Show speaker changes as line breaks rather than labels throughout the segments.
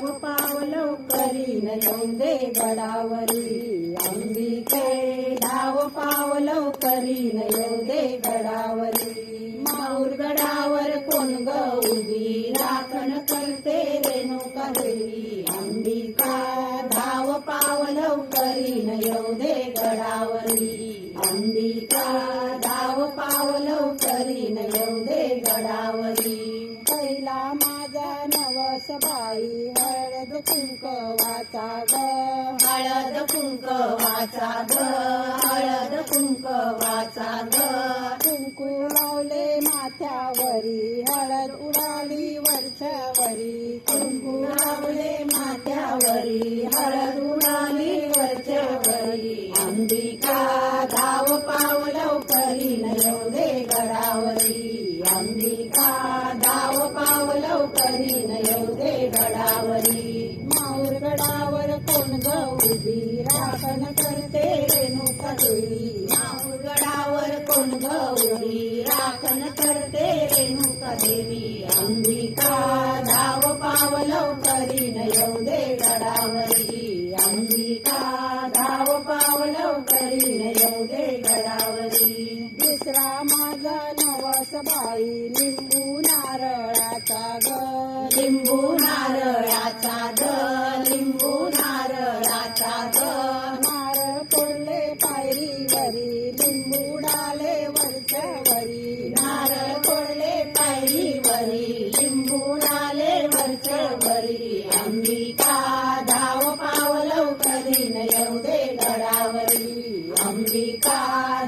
पाव पाव लवकरी नंदे गडावरी. अंबिके धाव पाव लवकरी नंदे गडावरी माऊर गडावर. कोण ग उभी? राखण नवस बाई हळद कुंकवाचा ग. हळद कुंकवाचा ग हळद कुंकवाचा ग. कुंकू लावले माथ्यावरी हळद उडाली वरच्यावरी. कुंकू लावले माथ्यावरी हळद उडाली वरच्यावरी. अंबिका धाव पावलव करीन येऊदे गडावरी. अंबिका धाव पावलव करीन येऊदे गडावरी माऊर गडावर कोण ग उभी? राखण करते रेणुका देवी माऊर गडावर कोण ग उभी? राखण करते रेणुका देवी अंबिका धाव पावलव करीन दे गडावरी. अंबिका धाव पावलव करीन दे गडावरी. दुसरा माझा नवस बाई लिंबू नारळाचा ग. लिंबू नारळ ग लिंबू नारळाचा ग नारळ पडले पायरीवरी लिंबू डाले नारळ पडले पायरीवरी लिंबू डाले अंबिका धाव पावलव करीन येऊदे गडावरी. अंबिका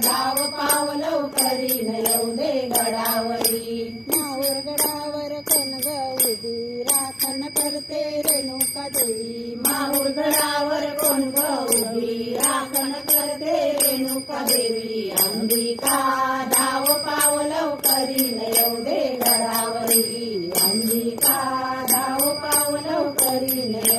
धाव पावलव करीन येऊदे गडावरी. मावर करते रेणुका देवी माऊर कोण गौरी राखण करते रेणुका देवी अंबिका धाव पावलव करीन येऊदे गडावरी. अंबिका धाव पावलव करीन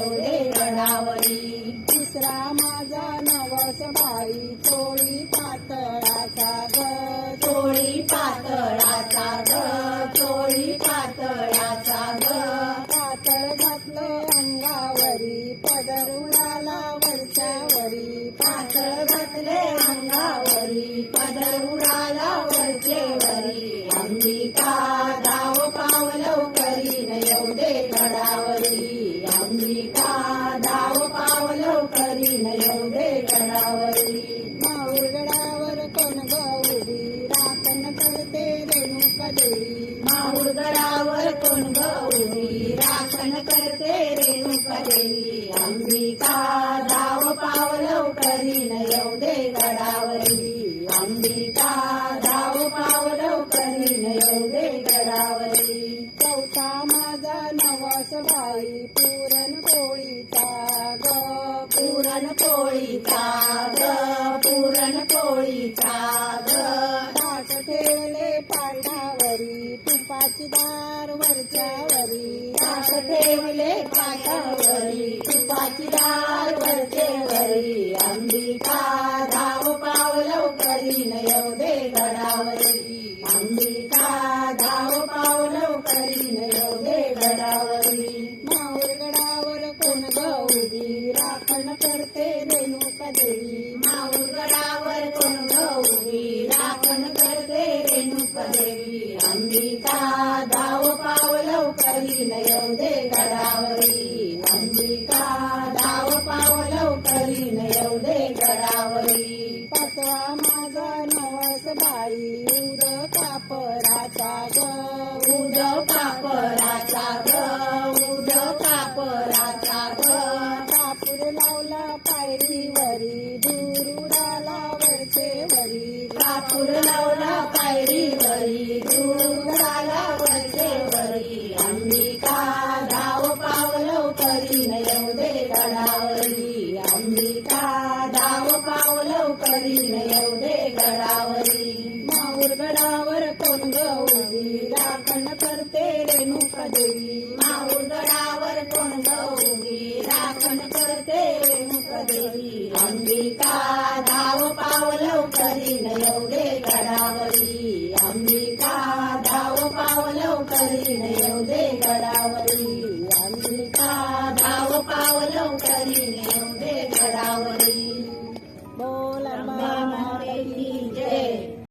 पातळ घातले अंगावरी पदर उडाला वरचेवरी अंबिका धाव गडावरी. अंबिका धाव गडावरी. माऊर गडावर कोण गौरी उभी करते रेणुका देवी माऊर गडावर कोण गौरी राखण करते रेणुका देवी अंबिका धाव माझा नवस बाई पुरण पोळीचा ग. पुरण पोळीचा ग पुरण पोळीचा ग. ताट ठेवले पाटावरी तुपाची दार वरच्यावरी. ताट ठेवले पाटावरी तुपाची दार वरचेवरी अंबिका धाव अंबिका धाव पावलव करीन येऊदे गडावरी. अंबिका धाव पावलव करीन येऊदे गडावरी. पाचवा माझा नवस बाई उद कापराचा ग. उद कापराचा ग उद कापराचा ग. कापूर लावला पायरीवरी दूर उडाला वरचेवरी. कापूर लावला पायरीवरी दूर पावलव करीन येऊदे गडावरी. अंबिका धाव पावलव करीन येऊदे गडावरी. माऊर गडावर कोण ग उभी राखण करते रेणुका देवी माऊर गडावर कोण ग उभी राखण करते रेणुका देवी अंबिका